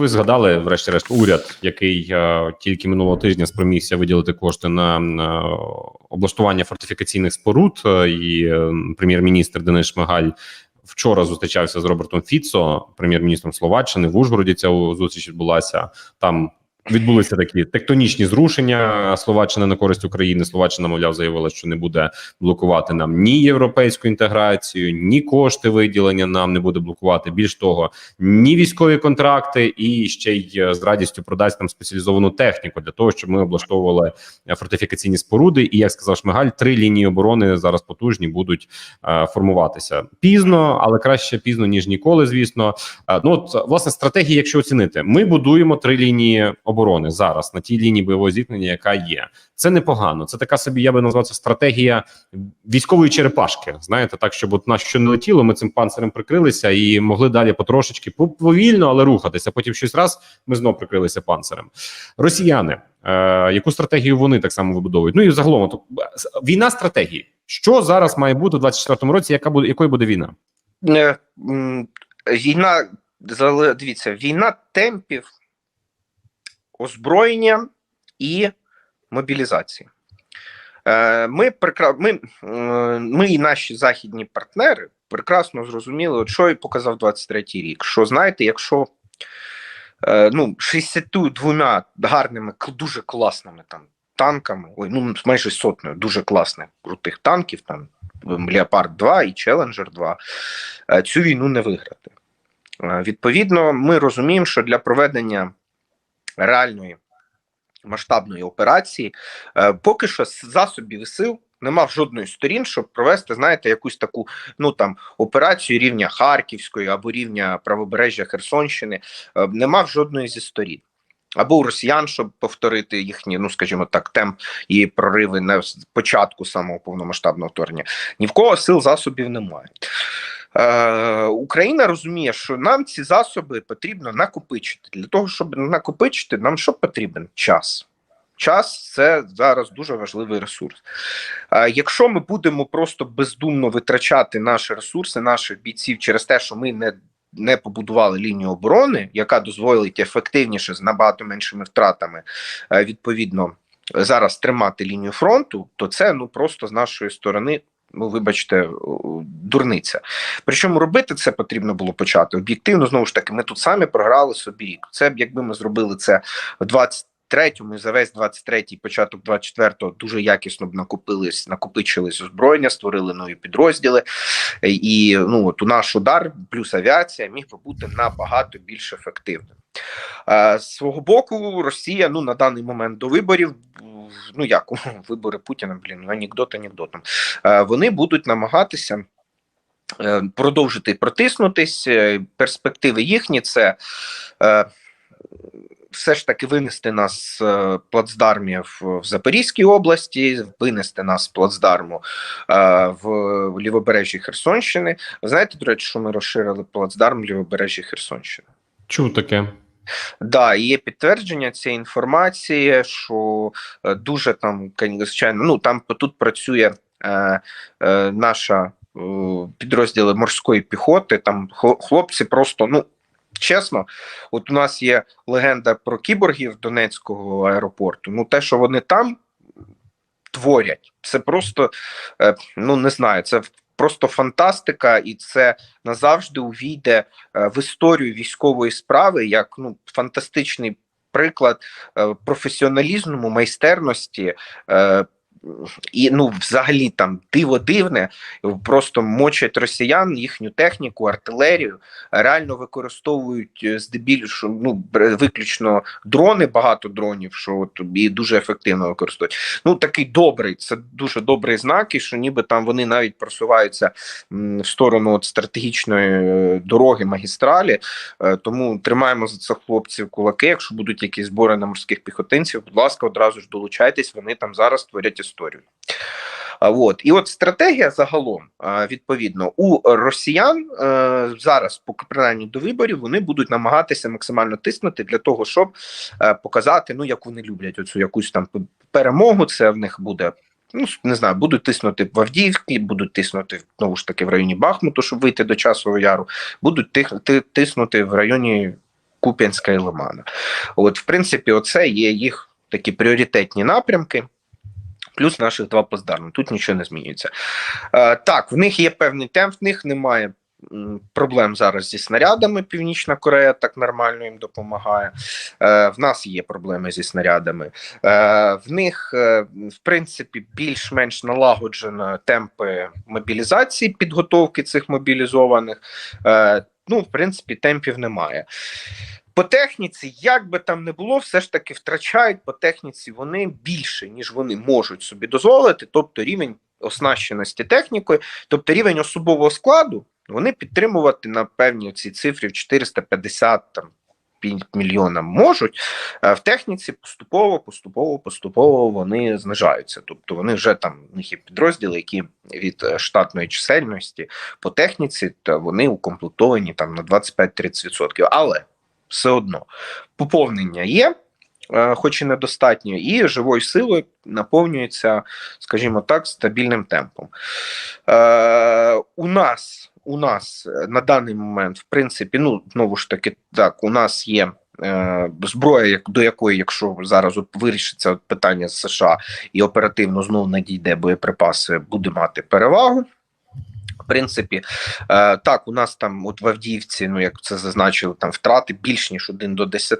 Ви згадали, врешті-решт, уряд, який е, тільки минулого тижня спромігся виділити кошти на, на облаштування фортифікаційних споруд. е, і е, прем'єр-міністр Денис Шмигаль вчора зустрічався з Робертом Фіцо, прем'єр-міністром Словаччини. В Ужгороді ця зустріч відбулася. Там відбулися такі тектонічні зрушення Словаччини на користь України. Словаччина, мовляв, заявила, що не буде блокувати нам ні європейську інтеграцію, ні кошти виділення нам не буде блокувати. Більш того, ні військові контракти, і ще й е, з радістю продасть нам спеціалізовану техніку для того, щоб ми облаштовували е, фортифікаційні споруди. І як сказав Шмигаль, три лінії оборони зараз потужні будуть е, формуватися пізно, але краще пізно ніж ніколи. Звісно, ну от власне стратегії, якщо оцінити, ми будуємо три лінії оборони зараз на тій лінії бойового зіткнення, яка є. Це непогано. Це така собі, я би назвав це стратегія військової черепашки. Знаєте, так щоб от нас що не летіло, ми цим панцирем прикрилися і могли далі потрошечки пов- повільно, але рухатися. Потім щось раз ми знов прикрилися панцирем. Росіяни, е, яку стратегію вони так само вибудовують? Ну і загалом с- війна стратегії. Що зараз має бути у 24-му році? Яка буде якою буде війна? Е, Війна дивіться, війна темпів озброєння і мобілізації. Е, Ми ми, ми і наші західні партнери прекрасно зрозуміли, от що і показав 23-й рік. Що знаєте, якщо е, ну, 62 гарними, дуже класними там танками, ой, ну майже сотнею дуже класних крутих танків, там Леопард 2 і Челенджер 2, е, цю війну не виграти. Відповідно, ми розуміємо, що для проведення реальної масштабної операції е, поки що засобів і сил нема жодної сторін, щоб провести, знаєте, якусь таку ну там операцію рівня Харківської або рівня правобережжя Херсонщини. Е, Нема жодної зі сторін. Або у росіян, щоб повторити їхні, ну скажімо так, темп і прориви на початку самого повномасштабного вторгнення. Ні в кого сил засобів немає. Е, Україна розуміє, що нам ці засоби потрібно накопичити. Для того, щоб накопичити, нам що потрібен? Час. Час це зараз дуже важливий ресурс. Е, Якщо ми будемо просто бездумно витрачати наші ресурси, наших бійців через те, що ми не не побудували лінію оборони, яка дозволить ефективніше з набагато меншими втратами, е, відповідно, зараз тримати лінію фронту, то це ну просто з нашої сторони. Ну, вибачте, о, дурниця. Причому робити це потрібно було почати об'єктивно. Знову ж таки, ми тут самі програли собі рік. Це б якби ми зробили це в 23-му і за весь 23-й, початок 24-го дуже якісно б накопились, накопичились озброєння, створили нові підрозділи. І ну от у наш удар плюс авіація міг би бути набагато більш ефективним. Е, З свого боку, Росія ну на даний момент до виборів. Ну як вибори Путіна, блін, ну, анекдот анекдотом. Е, Вони будуть намагатися е, продовжити протиснутись. Е, Перспективи їхні це все ж таки винести нас з плацдармів в Запорізькій області, винести нас з плацдарму в лівобережжі Херсонщини. Ви знаєте, до речі, що ми розширили плацдарм лівобережжя Херсонщини? Чув таке. Да, є підтвердження цієї інформації, що е, дуже там, звичайно, ну там тут працює е, е, наша е, підрозділи морської піхоти. Там хлопці просто, ну чесно, от у нас є легенда про кіборгів Донецького аеропорту. Ну, те, що вони там творять, це просто е, ну не знаю, це просто фантастика, і це назавжди увійде е, в історію військової справи як ну фантастичний приклад е, професіоналізму, майстерності. І ну, взагалі там диво дивне, просто мочать росіян, їхню техніку, артилерію, реально використовують е, здебільшого ну виключно дрони, багато дронів, що от і дуже ефективно використовують. Ну такий добрий, це дуже добрий знак, і що ніби там вони навіть просуваються в сторону от стратегічної е, дороги магістралі. Е, Тому тримаємо за це хлопців кулаки. Якщо будуть якісь збори на морських піхотинців, будь ласка, одразу ж долучайтесь. Вони там зараз творять історію. От і от стратегія загалом відповідно у росіян е, зараз, поки принаймні до виборів, вони будуть намагатися максимально тиснути для того, щоб е, показати, ну як вони люблять оцю якусь там перемогу. Це в них буде. Ну не знаю, будуть тиснути в Авдіївці, будуть тиснути знову ж таки в районі Бахмуту, щоб вийти до часового яру. Будуть тих, ти, тиснути в районі Куп'янська і Лимана. От, в принципі, оце є їх такі пріоритетні напрямки. Плюс наших два плацдарми. Тут нічого не змінюється. Е, так, в них є певний темп, в них немає проблем зараз зі снарядами. Північна Корея так нормально їм допомагає. Е, в нас є проблеми зі снарядами. Е, в них, е, в принципі, більш-менш налагоджено темпи мобілізації, підготовки цих мобілізованих. Е, ну, в принципі, темпів немає. По техніці, як би там не було, все ж таки втрачають по техніці вони більше, ніж вони можуть собі дозволити, тобто рівень оснащеності технікою, тобто рівень особового складу, вони підтримувати на певні ці цифрі в 450 там. Мільйона можуть Е, в техніці поступово, поступово, поступово вони знижаються. Тобто вони вже там в них є підрозділи, які від е, штатної чисельності по техніці та вони укомплектовані там на 25-30%. Але все одно поповнення є, е, хоч і недостатньо, і живою силою наповнюється, скажімо так, стабільним темпом. Е, у нас у нас на даний момент, в принципі, ну знову ж таки, так, у нас є. е, Зброя, до якої, якщо зараз вирішиться питання з США і оперативно знову надійде боєприпаси, буде мати перевагу. Принципі, е, так, у нас там, от в Авдіївці, ну як це зазначили, там втрати більш ніж 1 до 10.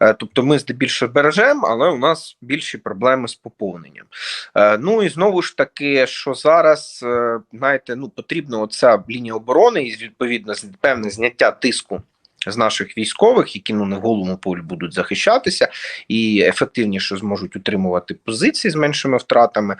Е, тобто ми здебільшого бережемо, але у нас більші проблеми з поповненням. Е, ну і знову ж таки, що зараз, знаєте, ну потрібно оця лінія оборони і відповідно певне зняття тиску. З наших військових, які ну не голому полі будуть захищатися і ефективніше зможуть утримувати позиції з меншими втратами.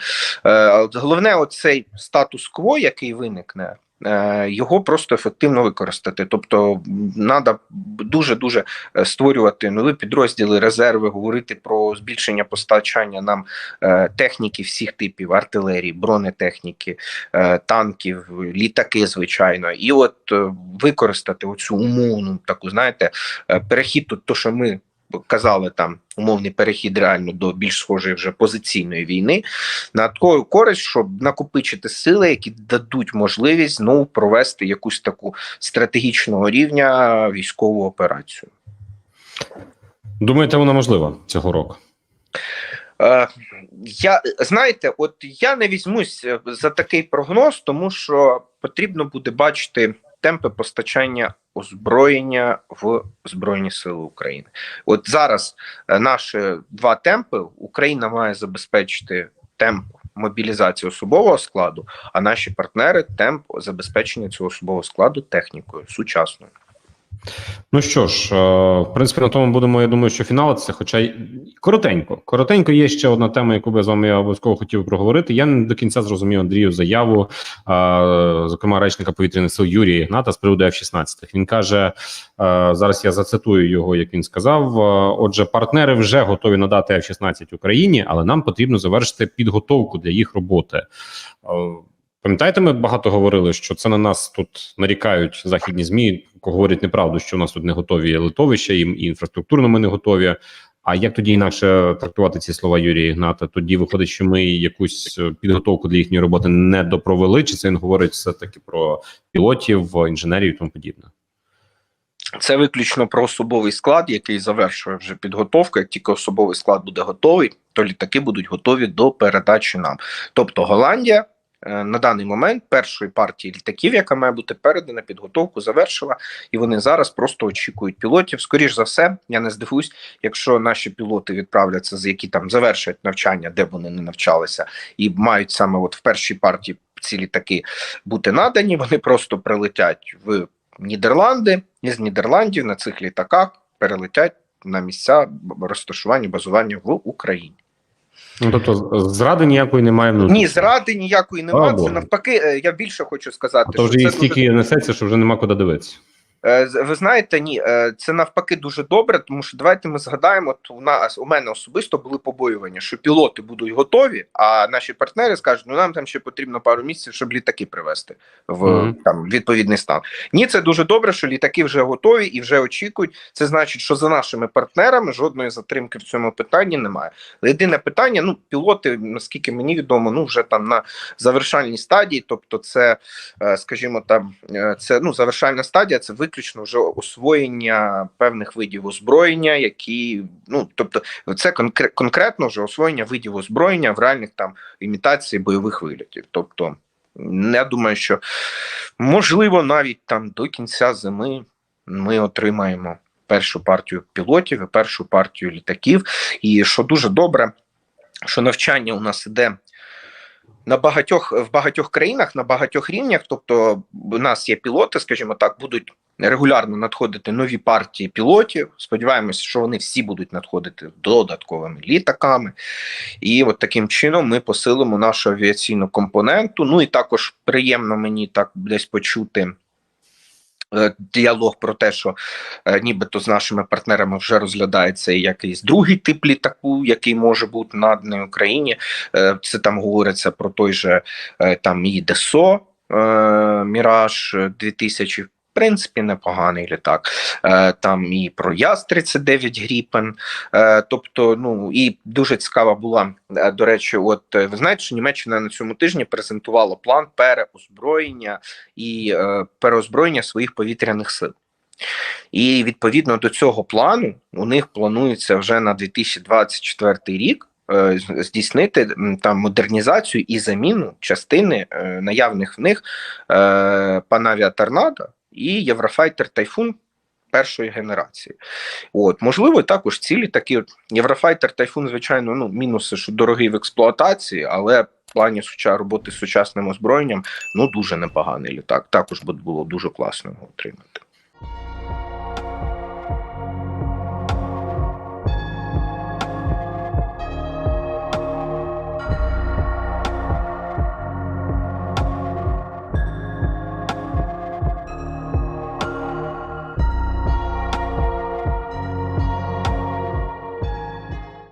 Е, головне, оцей статус-кво, який виникне. Е, Його просто ефективно використати, тобто треба дуже дуже створювати нові підрозділи, резерви, говорити про збільшення постачання нам е, техніки всіх типів артилерії, бронетехніки, е, танків, літаки, звичайно, і от е, використати оцю умовну таку, знаєте, е, перехід тут, то що ми казали там умовний перехід реально до більш схожої вже позиційної війни, на таку користь, щоб накопичити сили, які дадуть можливість знову провести якусь таку стратегічного рівня військову операцію. Думаєте, вона можлива цього року? Е, я знаєте, от я не візьмусь е, за такий прогноз, тому що потрібно буде бачити темпи постачання озброєння в Збройні Сили України. От зараз е, наші два темпи Україна має забезпечити темп мобілізації особового складу, а наші партнери темп забезпечення цього особового складу технікою сучасною. Ну що ж, е, в принципі, на тому будемо. Я думаю, що фіналитися. Хоча коротенько. Коротенько є ще одна тема, яку би з вами я обов'язково хотів проговорити. Я не до кінця зрозумів Андрію заяву, е, зокрема речника повітряних сил Юрія Ігната з приводу F-16. Він каже: е, зараз я зацитую його, як він сказав. Отже, партнери вже готові надати F-16 Україні, але нам потрібно завершити підготовку для їх роботи. Пам'ятаєте, ми багато говорили, що це на нас тут нарікають західні змі, говорять неправду, що у нас тут не готові литовища, і, інфраструктурно ми не готові. А як тоді інакше трактувати ці слова Юрія Ігната? Тоді виходить, що ми якусь е, підготовку для їхньої роботи не допровели, чи це він говорить все таки про пілотів, інженерів і тому подібне? Це виключно про особовий склад, який завершує вже підготовку. Як тільки особовий склад буде готовий, то літаки будуть готові до передачі нам. Тобто Голландія на даний момент першої партії літаків, яка має бути передана, підготовку завершила, і вони зараз просто очікують пілотів. Скоріш за все, я не здивуюсь, якщо наші пілоти відправляться, з які там завершують навчання, де вони не навчалися, і мають саме от в першій партії ці літаки бути надані. Вони просто прилетять в Нідерланди, і з Нідерландів на цих літаках перелетять на місця розташування базування в Україні. Ну тобто, зради ніякої немає внутрішньо? Ні, зради ніякої немає. Це навпаки, е, я більше хочу сказати, А то вже їх стільки несеться, що вже нема куди дивитися. Е, Ви знаєте, ні, е, це навпаки дуже добре, тому що давайте ми згадаємо, от у нас у мене особисто були побоювання, що пілоти будуть готові, а наші партнери скажуть, ну нам там ще потрібно пару місяців, щоб літаки привести в Мгм. там відповідний стан. Ні, це дуже добре, що літаки вже готові і вже очікують. Це значить, що за нашими партнерами жодної затримки в цьому питанні немає. Єдине питання: ну, пілоти, наскільки мені відомо, ну вже там на завершальній стадії, тобто, це, е, скажімо, там це ну завершальна стадія, це виключно виключно вже освоєння певних видів озброєння, які ну тобто, це конкре- конкретно вже освоєння видів озброєння в реальних там імітації бойових вилітів. Тобто, я думаю, що можливо навіть там до кінця зими ми отримаємо першу партію пілотів і першу партію літаків. І що дуже добре, що навчання у нас іде на багатьох в багатьох країнах, на багатьох рівнях. Тобто, у нас є пілоти, скажімо так, будуть регулярно надходити нові партії пілотів. Сподіваємося, що вони всі будуть надходити додатковими літаками. І от таким чином ми посилимо нашу авіаційну компоненту. Ну і також приємно мені так десь почути. е, Діалог про те, що е, нібито з нашими партнерами вже розглядається якийсь другий тип літаку, який може бути наданий Україні. Е, Це там говориться про той же там і ДСО Міраж 2000. Принципі, непоганий літак. Е, Там і про Яз-39 Гріпен. Е, Тобто, ну і дуже цікава була е, до речі, от е, ви знаєте, що Німеччина на цьому тижні презентувала план переозброєння і е, переозброєння своїх повітряних сил. І відповідно до цього плану у них планується вже на 2024 рік е, здійснити там модернізацію і заміну частини е, наявних в них е, Панавіа Торнадо і Єврофайтер Тайфун першої генерації. От, можливо, також цілі такі Єврофайтер Тайфун, звичайно, ну мінуси, що дорогий в експлуатації, але в плані роботи з сучасним озброєнням ну дуже непоганий літак. Також було дуже класно його отримати.